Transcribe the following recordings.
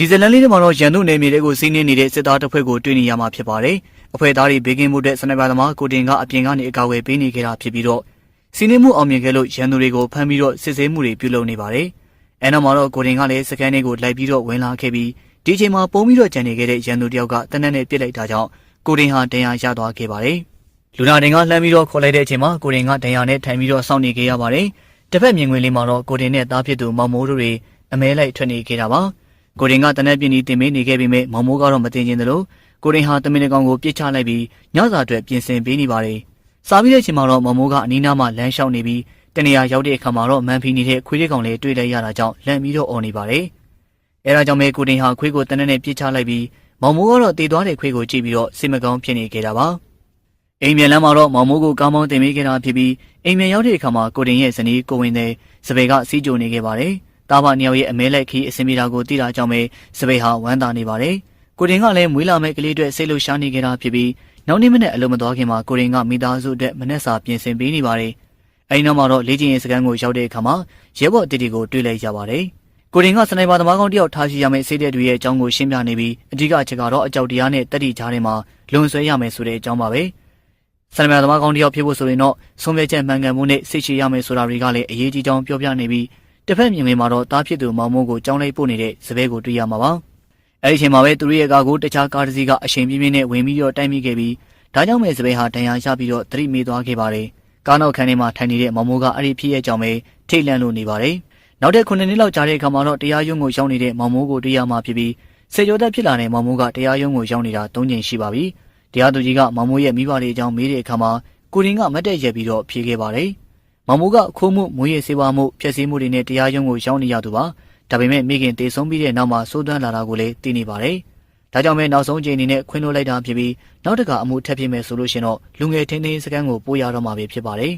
ဒီဇလန်လေးတွေမှာတော့ရန်သူနယ်မြေတွေကိုစီးနင်းနေတဲ့စစ်သားတပ်ဖွဲ့ကိုတွေ့နေရမှာဖြစ်ပါတယ်။အဖွဲ့သားတွေဘေးကင်းမှုတဲ့စနိုက်ပါသမားကိုတင်ကအပြင်ကနေအကာအကွယ်ပေးနေကြတာဖြစ်ပြီးတော့စီးနင်းမှုအောင်မြင်ခဲ့လို့ရန်သူတွေကိုဖမ်းပြီးတော့စစ်ဆေးမှုတွေပြုလုပ်နေပါတယ်။အဲနောက်မှာတော့ကိုတင်ကလည်းစကန်တွေကိုလိုက်ပြီးတော့ဝင်လာခဲ့ပြီးဒီချိန်မှာပုံပြီးတော့ကြံနေခဲ့တဲ့ရန်သူတယောက်ကတနက်နဲ့ပြစ်လိုက်တာကြောင့်ကိုတင်ဟာတရားရသွားခဲ့ပါတယ်။လူနာတင်ကလှမ်းပြီးတော့ခေါ်လိုက်တဲ့အချိန်မှာကိုတင်ကတရားနဲ့ထိုင်ပြီးတော့စောင့်နေခဲ့ရပါတယ်။တစ်ဖက်မြင်ကွင်းလေးမှာတော့ကိုတင်နဲ့သားဖြစ်သူမောင်မိုးတို့တွေအမဲလိုက်ထွက်နေခဲ့တာပါ။ ကိုရင်ကတနက်ပြင်းဒီတင်မေးနေခဲ့ပေမဲ့မောင်မိုးကတော့မတင်ကျင်သလိုကိုရင်ဟာတမင်တကောင်ကိုပြစ်ချလိုက်ပြီးညစာအတွက်ပြင်ဆင်ပေးနေပါတယ်။စားပြီးတဲ့အချိန်မှာတော့မောင်မိုးကအနီးနားမှာလမ်းလျှောက်နေပြီးတနေရာရောက်တဲ့အခါမှာတော့မန်ဖီနေတဲ့ခွေးလေးကောင်လေးတွေ့လိုက်ရတာကြောင့်လန့်ပြီးတော့អော်နေပါတယ်။အဲဒါကြောင့်ပဲကိုရင်ဟာခွေးကိုတနက်နဲ့ပြစ်ချလိုက်ပြီးမောင်မိုးကတော့တည်သွားတဲ့ခွေးကိုကြည့်ပြီးတော့စိတ်မကောင်းဖြစ်နေကြတာပါ။အိမ်မြန်လမ်းမှာတော့မောင်မိုးကိုကောင်းကောင်းတင်ပေးခဲ့တာဖြစ်ပြီးအိမ်မြန်ရောက်တဲ့အခါမှာကိုရင်ရဲ့ဇနီးကိုဝင်တဲ့စပယ်ကစီးကြိုနေခဲ့ပါတယ်။ တာဘာနှစ်ယောက်ရဲ့အမဲလက်ခီးအစင်ပြေတာကိုသိတာကြောင့်ပဲစပိတ်ဟာဝမ်းသာနေပါတယ်။ကိုတင်ကလည်းမွေးလာမဲ့ကလေးအတွက်စိတ်လှရှားနေကြတာဖြစ်ပြီးနောက်နေ့မနေ့အလုံးမသွားခင်မှာကိုတင်ကမိသားစုအတွက်မနေ့စာပြင်ဆင်ပေးနေပါတယ်။အဲဒီနောက်မှာတော့လေ့ကျင့်ရေးစခန်းကိုရောက်တဲ့အခါမှာရဲဘော်တီတီကိုတွေ့လိုက်ရပါတယ်။ကိုတင်ကစနိုက်ပါသမားကောင်းတယောက်ထားရှိရမယ့်စိတ်တဲ့တွေရဲ့အကြောင်းကိုရှင်းပြနေပြီးအဓိကအချက်ကတော့အကြောက်တရားနဲ့တက်တီချားထဲမှာလွန်ဆွဲရမယ်ဆိုတဲ့အကြောင်းပါပဲ။စနိုက်ပါသမားကောင်းတယောက်ဖြစ်ဖို့ဆိုရင်တော့ဆုံးဖြတ်ချက်မှန်ကန်မှုနဲ့စိတ်ရှိရမယ်ဆိုတာတွေကလည်းအရေးကြီးကြောင်းပြောပြနေပြီး တစ်ဖက်မြင်ဝင်မှာတော့တားဖြစ်သူမောင်မိုးကိုကြောင်းလိုက်ပို့နေတဲ့စပယ်ကိုတွေ့ရမှာပါ။အဲဒီအချိန်မှာပဲသူတို့ရဲ့ကားကိုတခြားကားတစ်စီးကအချိန်ပြင်းပြင်းနဲ့ဝင်ပြီးတော့တိုက်မိခဲ့ပြီးဒါကြောင့်ပဲစပယ်ဟာတန်ရာရပြီးတော့သတိမေးသွားခဲ့ပါတယ်။ကားနောက်ခန်းထဲမှာထိုင်နေတဲ့မောင်မိုးကအဲ့ဒီဖြစ်ရဲ့ကြောင့်ပဲထိတ်လန့်လို့နေပါတယ်။နောက်တဲ့9နှစ်လောက်ကြာတဲ့အခါမှာတော့တရားရုံးကိုရောက်နေတဲ့မောင်မိုးကိုတွေ့ရမှာဖြစ်ပြီးစေကျော်သက်ဖြစ်လာတဲ့မောင်မိုးကတရားရုံးကိုရောက်နေတာ၃ချိန်ရှိပါပြီ။တရားသူကြီးကမောင်မိုးရဲ့မိဘတွေအကြောင်းမေးတဲ့အခါမှာကိုရင်ကမတ်တက်ရက်ပြီးတော့ဖြေခဲ့ပါတယ်။ မောင်မိုးကခိုးမှုမွေးရစေဝါမှုဖျက်ဆီးမှုတွေနဲ့တရားရုံးကိုရောက်နေရသူပါဒါပေမဲ့မိခင်တေဆုံးပြီးတဲ့နောက်မှာစိုးသွမ်းလာတာကိုလည်းသိနေပါတယ်ဒါကြောင့်ပဲနောက်ဆုံးချိန်အနေနဲ့ခွင့်လွှတ်လိုက်တာဖြစ်ပြီးနောက်တကအမှုထပ်ဖြစ်မယ်ဆိုလို့ရှင်တော့လူငယ်ထင်းထင်းစကန်ကိုပို့ရတော့မှာပဲဖြစ်ပါတယ်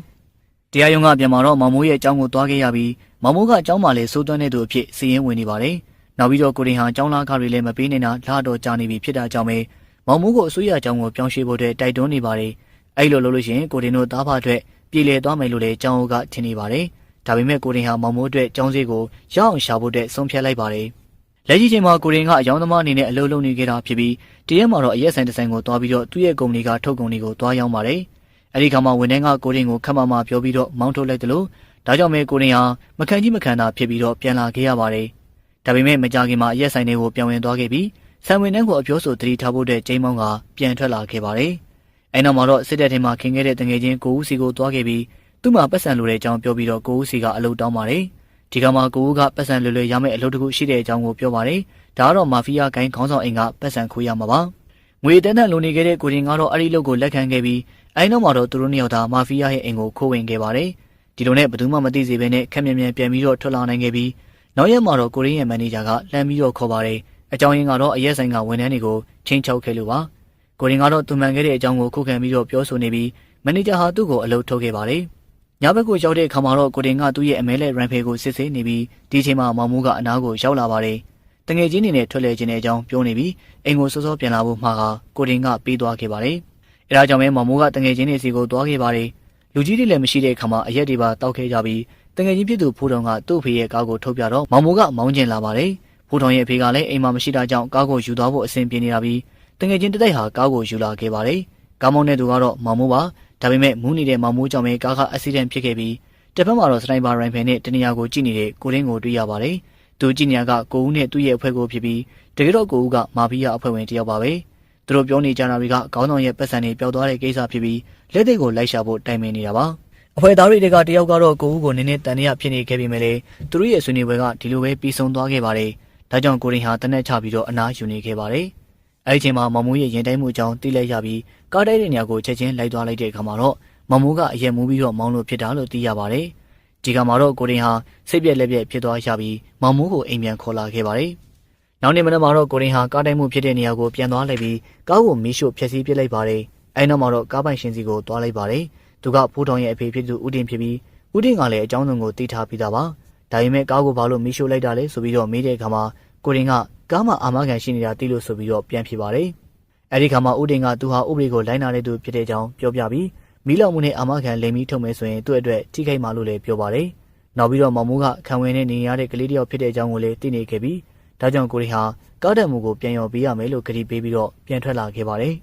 တရားရုံးကပြန်มาတော့မောင်မိုးရဲ့အကြောင်းကိုသွားခဲ့ရပြီးမောင်မိုးကအကြောင်းမှလည်းစိုးသွမ်းတဲ့သူအဖြစ်စီရင်ဝင်နေပါတယ်နောက်ပြီးတော့ကိုရင်ဟာအကြောင်းလားခတွေလည်းမပေးနေတာလာတော့ကြာနေပြီဖြစ်တာကြောင့်ပဲမောင်မိုးကိုအစိုးရအကြောင်းကိုပြောင်းရွှေ့ဖို့အတွက်တိုက်တွန်းနေပါတယ်အဲ့လိုလုပ်လို့ရှိရင်ကိုရင်တို့သားဖအတွက် ပြည်လေသွားမယ်လို့လည်းကျောင်းကထင်နေပါတယ်။ဒါပေမဲ့ကိုရင်ဟာမောင်မိုးအတွက်ကျောင်းစည်းကိုရအောင်ရှာဖို့အတွက်ဆုံးဖြတ်လိုက်ပါတယ်။လက်ရှိချိန်မှာကိုရင်ကအယောင်သမားအနေနဲ့အလုပ်လုပ်နေကြတာဖြစ်ပြီးတရက်မှာတော့အရက်ဆိုင်တစ်ဆိုင်ကိုသွားပြီးတော့သူ့ရဲ့ကုမ္ပဏီကထုတ်ကုန်တွေကိုသွားရောင်းပါတယ်။အဲဒီခါမှာဝန်ထမ်းကကိုရင်ကိုခက်မမပြောပြီးတော့မောင်းထုတ်လိုက်တယ်လို့ဒါကြောင့်ပဲကိုရင်ဟာမခံကြီးမခံတာဖြစ်ပြီးတော့ပြန်လာခဲ့ရပါတယ်။ဒါပေမဲ့မကြခင်မှာအရက်ဆိုင်တွေကိုပြန်ဝင်သွားခဲ့ပြီးဆံဝင်နှန်းကိုအပြောဆိုတတိထားဖို့အတွက်ကျိန်းမောင်းကပြန်ထွက်လာခဲ့ပါတယ်။ အဲနောက်မှာတော့စစ်တပ်ထဲမှာခင်ခဲ့တဲ့တငယ်ချင်းကိုဦးစီကိုသွားခဲ့ပြီးသူ့မှာပတ်စံလိုတဲ့အကြောင်းပြောပြီးတော့ကိုဦးစီကအလုပ်တောင်းပါတယ်။ဒီကမှာကိုဦးကပတ်စံလွယ်လွယ်ရမယ့်အလုပ်တစ်ခုရှိတဲ့အကြောင်းကိုပြောပါတယ်။ဒါကတော့မာဖီးယားဂိုင်းခေါင်းဆောင်အိမ်ကပတ်စံခိုးရမှာပါ။ငွေတန်းတန်းလိုနေခဲ့တဲ့ကိုရင်ကတော့အဲ့ဒီလုပ်ကိုလက်ခံခဲ့ပြီးအဲနောက်မှာတော့သူတို့နှစ်ယောက်သာမာဖီးယားရဲ့အိမ်ကိုခိုးဝင်ခဲ့ပါတယ်။ဒီလိုနဲ့ဘယ်သူမှမသိစေဘဲနဲ့ခက်မြက်မြက်ပြန်ပြီးတော့ထွက်လာနိုင်ခဲ့ပြီးနောက်ရက်မှာတော့ကိုရင်းရဲ့မန်နေဂျာကလှမ်းပြီးတော့ခေါ်ပါတယ်။အကြောင်းရင်းကတော့အရက်ဆိုင်ကဝန်ထမ်းတွေကိုချင်းချောက်ခဲ့လို့ပါ။ ကိုရင်ကတော့သူမှန်ခဲ့တဲ့အကြောင်းကိုခုခံပြီးတော့ပြောဆိုနေပြီးမန်နေဂျာဟာသူ့ကိုအလုပ်ထုတ်ခဲ့ပါတယ်။ညဘက်ကိုရောက်တဲ့အခါမှာတော့ကိုတင်ကသူ့ရဲ့အမဲလက်ရန်ဖေကိုစစ်ဆေးနေပြီးဒီချိန်မှာမောင်မိုးကအနားကိုရောက်လာပါတယ်။တငယ်ချင်းတွေနဲ့ထွက်လဲခြင်းတဲ့အကြောင်းပြောနေပြီးအိမ်ကိုစောစောပြန်လာဖို့မှာကကိုတင်ကပေးသွားခဲ့ပါတယ်။အဲဒါကြောင့်ပဲမောင်မိုးကတငယ်ချင်းတွေစီကိုသွားခဲ့ပါတယ်။လူကြီးတွေလည်းမရှိတဲ့အခါမှာအရက်တွေပါတောက်ခဲ့ကြပြီးတငယ်ချင်းဖြစ်သူဖိုးတော်ကသူ့ဖေရဲ့ကားကိုထုတ်ပြတော့မောင်မိုးကမောင်းကျင်လာပါတယ်။ဖိုးတော်ရဲ့အဖေကလည်းအိမ်မှာမရှိတာကြောင့်ကားကိုယူသွားဖို့အဆင်ပြေနေတာပြီး တငယ်ချင်းတတိုက်ဟာကားကိုယူလာခဲ့ပါတယ်။ကားမောင်းတဲ့သူကတော့မောင်မိုးပါဒါပေမဲ့မူးနေတဲ့မောင်မိုးကြောင့်ပဲကားကအက်ဆီဒန့်ဖြစ်ခဲ့ပြီးတစ်ဖက်မှာတော့စနိုက်ပါရိုင်ဖယ်နဲ့တနေရာကိုကြည့်နေတဲ့ကိုရင်းကိုတွေ့ရပါတယ်။သူကြည့်နေရကကိုဦးနဲ့သူ့ရဲ့အဖွဲ့ကိုဖြစ်ပြီးတကယ်တော့ကိုဦးကမာဖီးယာအဖွဲ့ဝင်တစ်ယောက်ပါပဲ။သူတို့ပြောနေကြတာတွေကခေါင်းဆောင်ရဲ့ပတ်စံတွေပျောက်သွားတဲ့ကိစ္စဖြစ်ပြီးလက်သိက်ကိုလိုက်ရှာဖို့တိုင်ပင်နေတာပါ။အဖွဲ့သားတွေကတယောက်ကတော့ကိုဦးကိုနည်းနည်းတန်ရဖြစ်နေခဲ့ပြီမဲ့လေသူတို့ရဲ့ဆွေးနွေးပွဲကဒီလိုပဲပြီးဆုံးသွားခဲ့ပါတယ်။ဒါကြောင့်ကိုရင်ဟာတနက်ချပြီးတော့အနားယူနေခဲ့ပါတယ်။ အဲဒီချိန်မှာမောင်မိုးရဲ့ရင်တိုင်းမှုအကြောင်းသိလိုက်ရပြီးကားတိုက်တဲ့နေရာကိုချက်ချင်းလိုက်သွားလိုက်တဲ့အခါမှာတော့မောင်မိုးကအရက်မူးပြီးတော့မောင်းလို့ဖြစ်တာလို့သိရပါတယ်။ဒီကမှာတော့ကိုရင်ဟာစိတ်ပြက်လက်ပြက်ဖြစ်သွားရပြီးမောင်မိုးကိုအိမ်ပြန်ခေါ်လာခဲ့ပါတယ်။နောက်နေ့မနက်မှာတော့ကိုရင်ဟာကားတိုက်မှုဖြစ်တဲ့နေရာကိုပြန်သွားလိုက်ပြီးကားကိုမီးရှို့ဖျက်ဆီးပစ်လိုက်ပါတယ်။အဲနောက်မှာတော့ကားပိုင်ရှင်စီကိုသွားလိုက်ပါတယ်။သူကဖိုးထောင်ရဲ့အဖေဖြစ်သူဦးတင်ဖြစ်ပြီးဦးတင်ကလည်းအကြောင်းစုံကိုသိထားပြီးသားပါ။ဒါပေမဲ့ကားကိုဘာလို့မီးရှို့လိုက်တာလဲဆိုပြီးတော့မေးတဲ့အခါမှာကိုရင်က ကားမှာအာမခံရှိနေတာသိလို့ဆိုပြီးတော့ပြန်ဖြစ်ပါတယ်။အဲဒီခါမှာဦးတင်ကသူဟာဥပဒေကိုလိုက်နာတဲ့သူဖြစ်တဲ့ကြောင်းပြောပြပြီးမီးလောင်မှုနဲ့အာမခံလိမ်ပြီးထုတ်မယ်ဆိုရင်သူ့အတွက်ထိခိုက်မှာလို့လည်းပြောပါတယ်။နောက်ပြီးတော့မောင်မိုးကခံဝင်နဲ့နေရတဲ့ကလေးတယောက်ဖြစ်တဲ့အကြောင်းကိုလည်းသိနေခဲ့ပြီးဒါကြောင့်ကိုရင်ဟာကားတက်မှုကိုပြန်ရော်ပေးရမယ်လို့ကတိပေးပြီးတော့ပြန်ထွက်လာခဲ့ပါတယ်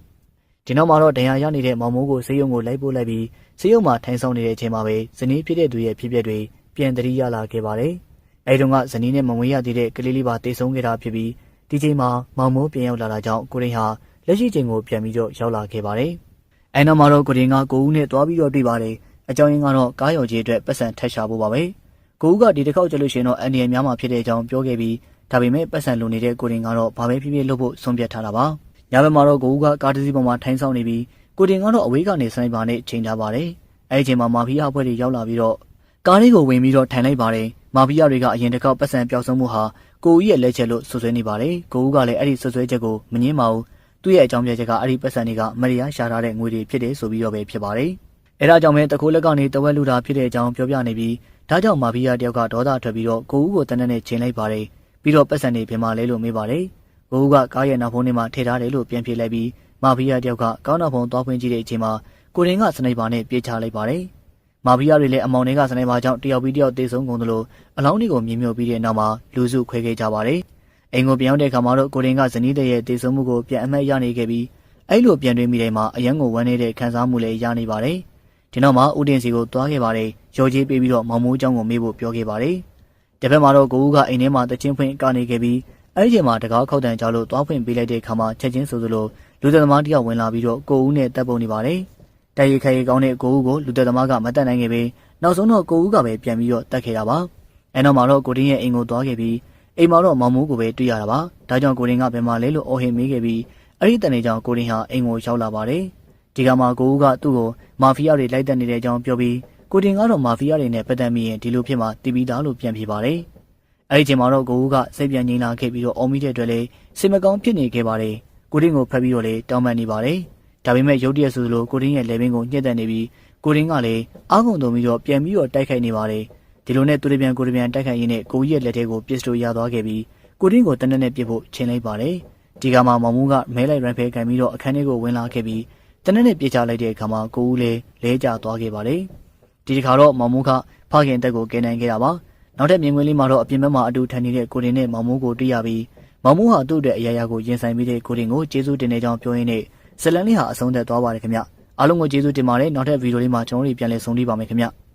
ဒီနောက်မှာတော့ဒဏ်ရာရနေတဲ့မောင်မိုးကိုစေယုံကိုလိုက်ပို့လိုက်ပြီးစေယုံမှာထိုင်ဆောင်နေတဲ့အချိန်မှာပဲဇနီးဖြစ်တဲ့သူရဲ့ဖြစ်ပျက်တွေပြန်တတိရလာခဲ့ပါတယ် အဲဒီတော့ကဇနီးနဲ့မဝေးရသေးတဲ့ကလေးလေးပါတိတ်ဆုံးခဲ့တာဖြစ်ပြီးဒီချိန်မှာမောင်မိုးပြန်ရောက်လာတာကြောင့်ကိုရင်ဟာလက်ရှိချိန်ကိုပြန်ပြီးတော့ရောက်လာခဲ့ပါတယ်အဲနောက်မှာတော့ကိုရင်ကကိုဦးနဲ့တွားပြီးတော့တွေ့ပါတယ်အကြောင်းရင်းကတော့ကားရော်ကြီးအတွက်ပတ်စံထက်ရှာဖို့ပါပဲကိုဦးကဒီတစ်ခေါက်ကြလို့ရှိရင်တော့အန်ဒီရများမှာဖြစ်တဲ့အကြောင်းပြောခဲ့ပြီးဒါပေမဲ့ပတ်စံလိုနေတဲ့ကိုရင်ကတော့ဘာပဲဖြစ်ဖြစ်လုပ်ဖို့ဆုံးဖြတ်ထားတာပါညဘက်မှာတော့ကိုဦးကကားတစ်စီးပေါ်မှာထိုင်ဆောင်နေပြီးကိုတင်ကတော့အဝေးကနေစနိုက်ပါနဲ့ချိန်ထားပါတယ်အဲဒီချိန်မှာမာဖီးယာအဖွဲ့တွေရောက်လာပြီးတော့ ကားလေးကိုဝင်ပြီးတော့ထိုင်လိုက်ပါတယ်မာဖီးယာတွေကအရင်တစ်ခေါက်ပတ်စံပျောက်ဆုံးမှုဟာကိုဦးရဲ့လက်ချက်လို့ဆွဆွဲနေပါတယ်ကိုဦးကလည်းအဲ့ဒီဆွဆွဲချက်ကိုမငင်းပါဘူးသူ့ရဲ့အကြောင်းပြချက်ကအဲ့ဒီပတ်စံတွေကမရိယာရှာထားတဲ့ငွေတွေဖြစ်တယ်ဆိုပြီးတော့ပဲဖြစ်ပါတယ်အဲဒါကြောင့်ပဲတခိုးလက်ကနေတဝက်လူတာဖြစ်တဲ့အကြောင်းပြောပြနေပြီးဒါကြောင့်မာဖီးယာတယောက်ကဒေါသထွက်ပြီးတော့ကိုဦးကိုတနက်နဲ့ချိန်လိုက်ပါတယ်ပြီးတော့ပတ်စံတွေပြင်မာလဲလို့မေးပါတယ်ကိုဦးကကားရဲ့နောက်ဖုံးထဲမှာထည့်ထားတယ်လို့ပြန်ပြေးလိုက်ပြီးမာဖီးယာတယောက်ကကောင်းနောက်ဖုံးသွားဖွင့်ကြည့်တဲ့အချိန်မှာကိုရင်ကစနိုက်ပါနဲ့ပြေးချလိုက်ပါတယ် မာဖီးယာတွေလည်းအမောင်တွေကစနိုက်ပါကြောင့်တယောက်ပြီးတယောက်တေဆုံးကုန်သလိုအလောင်းတွေကိုမြင်မြုပ်ပြီးတဲ့နောက်မှာလူစုခွဲခဲ့ကြပါတယ်အိမ်ကိုပြောင်းတဲ့အခါမှာတော့ကိုရင်ကဇနီးတဲ့ရဲ့တေဆုံးမှုကိုပြန်အမှတ်ရနေခဲ့ပြီးအဲ့လိုပြန်တွေးမိတဲ့မှာအရန်ကိုဝမ်းနေတဲ့ခံစားမှုလည်းရနေပါတယ်ဒီနောက်မှာဦးတင်စီကိုတွားခဲ့ပါတယ်ရော်ကြီးပေးပြီးတော့မောင်မိုးเจ้าကိုမေးဖို့ပြောခဲ့ပါတယ်တပတ်မှာတော့ကိုဦးကအိမ်ထဲမှာတချင်းဖွင့်ကနေခဲ့ပြီးအဲ့ဒီချိန်မှာတကားခောက်တန်ကြောက်လို့တွားဖွင့်ပေးလိုက်တဲ့အခါမှာချက်ချင်းဆိုသလိုလူသက်သမားတယောက်ဝင်လာပြီးတော့ကိုဦးနဲ့တပ်ပုံနေပါတယ် တိုက်ရိုက်ခိုင်ကောင်းတဲ့ကိုဦးကိုလူသက်သမားကမတတ်နိုင်ခဲ့ပြီးနောက်ဆုံးတော့ကိုဦးကပဲပြန်ပြီးတော့တတ်ခဲ့တာပါအဲနောက်မှာတော့ကိုတင်းရဲ့အိမ်ကိုတွားခဲ့ပြီးအိမ်မှာတော့မောင်မိုးကိုပဲတွေ့ရတာပါဒါကြောင့်ကိုတင်းကဘယ်မှာလဲလို့အော်ဟစ်မေးခဲ့ပြီးအဲ့ဒီတန်နေကြောင့်ကိုတင်းဟာအိမ်ကိုရောက်လာပါတယ်ဒီကမှာကိုဦးကသူ့ကိုမာဖီးယားတွေလိုက်တက်နေတဲ့အကြောင်းပြောပြီးကိုတင်ကတော့မာဖီးယားတွေနဲ့ပတ်သက်မိရင်ဒီလိုဖြစ်မှတီးပြီးသားလို့ပြန်ပြေပါတယ်။အဲဒီချိန်မှာတော့ကိုဦးကစိတ်ပြန်ငြိမ်လာခဲ့ပြီးတော့အော်မိတဲ့အတွက်လေစိတ်မကောင်းဖြစ်နေခဲ့ပါတယ်။ကိုတင်ကိုဖက်ပြီးတော့လေတောင်းပန်နေပါတယ်။ ဒါပေမဲ့ရုတ်တရက်ဆိုသလိုကိုတင်ရဲ့လေဘင်းကိုညှက်တက်နေပြီးကိုတင်ကလည်းအာကုန်တုံပြီးတော့ပြန်ပြီးတော့တိုက်ခိုက်နေပါတယ်။ဒီလိုနဲ့သူတပြန်ကိုတပြန်တိုက်ခိုက်ရင်းနဲ့ကိုကြီးရဲ့လက်ထဲကိုပစ္စတိုရသွားခဲ့ပြီးကိုတင်ကိုတနက်နဲ့ပြစ်ဖို့ချိန်လိုက်ပါတယ်။ဒီကမှာမောင်မူးကမဲလိုက်ရန်ဖဲကန်ပြီးတော့အခန်းထဲကိုဝင်လာခဲ့ပြီးတနက်နဲ့ပြေချလိုက်တဲ့အခါမှာကိုဦးလည်းလဲကျသွားခဲ့ပါတယ်။ဒီတစ်ခါတော့မောင်မိုးကဖခင်တက်ကိုကယ်နိုင်ခဲ့တာပါ။နောက်ထပ်မြင်ကွင်းလေးမှာတော့အပြင်ဘက်မှာအတူထိုင်နေတဲ့ကိုတင်နဲ့မောင်မိုးကိုတွေ့ရပြီးမောင်မိုးဟာသူ့အတွက်အရာရာကိုရင်ဆိုင်ပြီးတဲ့ကိုတင်ကိုကျေးဇူးတင်နေကြောင်းပြောရင်းနဲ့ ဇလန်လေးဟာအဆုံးသက်သွားပါတယ်ခင်ဗျ။အားလုံးကိုကျေးဇူးတင်ပါတယ်။နောက်ထပ်ဗီဒီယိုလေးမှာကျွန်တော်တို့ပြန်လည်ဆုံတွေ့ပါမယ်ခင်ဗျ။